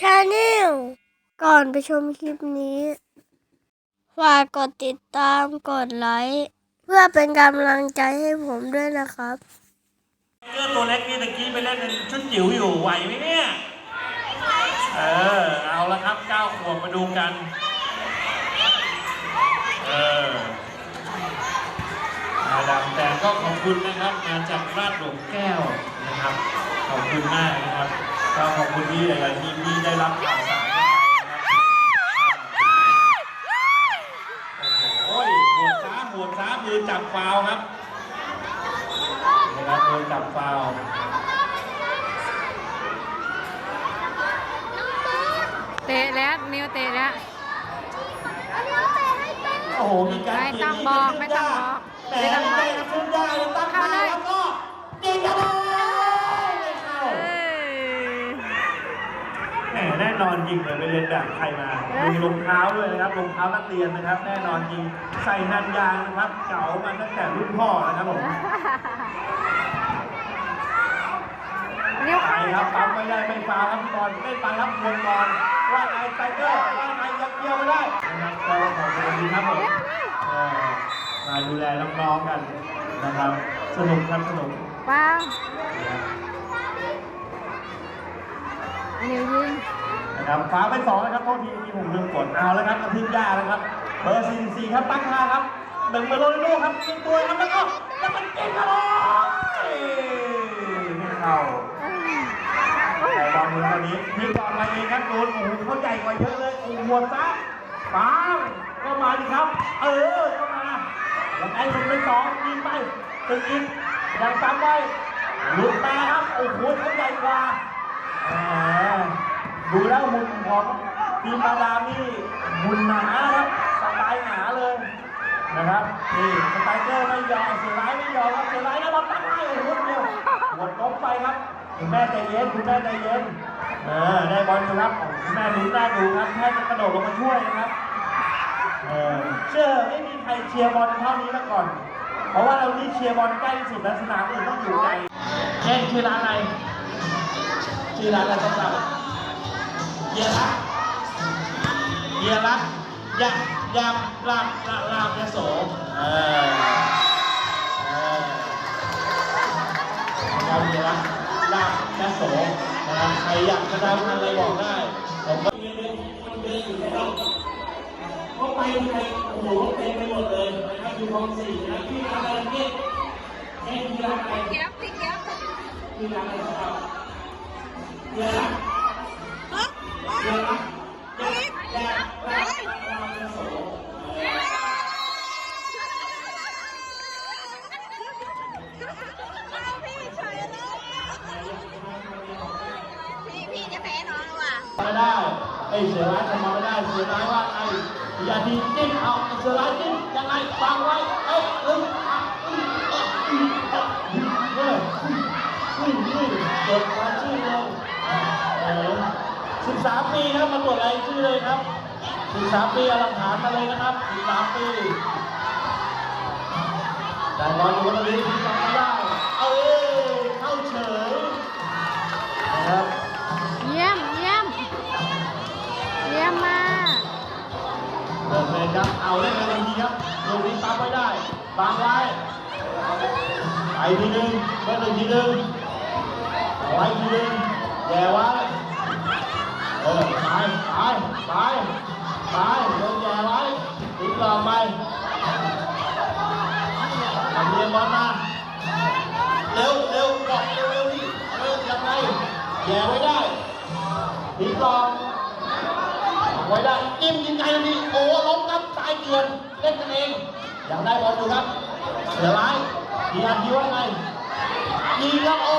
ชาแนลก่อนไปชมคลิปนี้ฝากกดติดตามกดไลค์เพื่อเป็นกำลังใจให้ผมด้วยนะครับเจ้าตัวเล็กนี่ตะกี้ไปเล่นเป็นชุดจิ๋วอยู่ไหวไหมเนี่ยเออเอาละครับเก้าขวบมาดูกันเอออาดามแต่ก็ขอบคุณนะครับมาจากราชหลวงแก้วนะครับ ขอบคุณมากนะครับ ก็ขอบคุณที่หลายๆทีมที่ได้รับข่าวสารกันไปนะครับโอ้โหหัวช้าหัวช้ามือจับฟาวล์ครับนะครับโดนจับฟาวล์เตะแล้วนิวเตะแล้วโอ้โหมีการไม่ต้องบอกไม่ต้องบอกแต่ไม่ต้องบอกขึ้นได้แล้วตั้งเข้ามาเลยแล้วก็ยิงกันเลยไม่เข้า เอ้ย แห มแน่นอนยิงเลยไปเรียนแบบใครมามีรองเท้าด้วยนะครับรองเท้านักเรียนนะครับ แน่นอนยิงใส่นันยางนะครับเก่ามาตั้งแต่รุ่นพ่อนะครับผมนิวไปเข้าครับปั๊มไม่ได้ไม่ฟาวครับบอลไม่ไปครับวนบอลว่าไงไทเกอร์ว่าไงยังเกี่ยวไม่ได้นะครับก็ขอบคุณดีครับผมเอ่อมาดูแลน้องๆกันนะครับ สนุกครับสนุก ปัง นิวยิงนะครับฟ้าไปสองนะครับโทษทีที่ผมลืมกดเอาแล้วครับกระทิงยาแล้วครับ เบอร์สี่สี่ครับตั้งท่าครับหนึ่งเบอร์โรนัลโดครับยิงตัวครับแล้วก็แล้วมันเก่งครับไม่เข้าแต่บอลมือตอนนี้พลิกบอลมาเองครับโดนโอ้โหเขาใหญ่กว่าเยอะเลยโอ้โหหัวซะปังก็มาดิครับ เออก็มาแล้วไอ้คนไปสองยิงไปตึงอีกยังจำไว้หลุดมาครับโอ้โหเขาใหญ่กว่า ดูแล้วหุ่นของทีมมาดามนี่หุ่นหนาครับสไตล์หนาเลยนะครับนี่สไตล์เกอร์ไม่ยอมเสือร้ายไม่ยอมครับเสือร้ายแล้วบอลตั้งให้โอ้โหเดียวหมดล้มไปครับคุณแม่ใจเย็นคุณแม่ใจเย็นเออได้บอลอยู่ครับคุณแม่ดูหน้าดูครับแทบจะกระโดดลงมาช่วยนะครับเออเชื่อไม่มีใครเชียร์บอลเท่านี้มาก่อน เพราะว่าเรานี่เชียร์บอลใกล้ที่สุดแล้วสนามอื่นต้องอยู่ไกลเช่นชื่อร้านอะไรชื่อร้านอะไรต้อง เราเยรักเยรักยำยำลาบลาบลาบยโสเออเออยำเยรักลาบยโสนะครับใครอยากจะทำอะไรบอกได้ผมก็เดินเดินอยู่ที่เราก็ไปไปโอ้โหเต็มไปหมดเลยนะครับอยู่คลองสี่นะที่ร้านอะไรนี่แค่ที่ร้านอะไรเก็บสิเก็บที่ร้านอะไรครับเยรัก เดี๋ยวนะเดี๋ยวเดี๋ยวเราเราจะโสด พี่พี่จะแพ้น้องหรือเปล่า ไม่ได้ ไอ้เสือร้ายทำมาไม่ได้เสือร้ายว่าไอ้อย่าทีจิ้มเอาเสือร้ายจิ้มยังไงฟังไว้เอ้ยอึ้งอะอึ้งอะอึ้งอะอึ้งเอออึ้งอึ้งจดความชื่อเลยเออสิบสามปีครับมากดรายชื่อเลยครับสิบสามปีเอาหลักฐานมาเลยนะครับสิบสามปีแต่บอลอยู่ตรงนี้ ลูกนี้ตามไว้ได้บางไว้ไปทีหนึ่งเปิดอีกทีหนึ่งเอาไว้ทีหนึ่งแย่ไว้เออไปไปไปไปโดนแย่ไว้ติดต่อไปทำเรียนบอลมาเร็วเร็วกเร็วเร็วดิเร็วยังไงแย่ไว้ได้ติดต่อไว้ได้จิ้มยิงไกลทันทีโอ้ล้มครับ ตายเกลือนเล่นกันเองอยากได้บอลดูครับเสือร้ายดีอันดีว่าไงยิงแล้วโอ้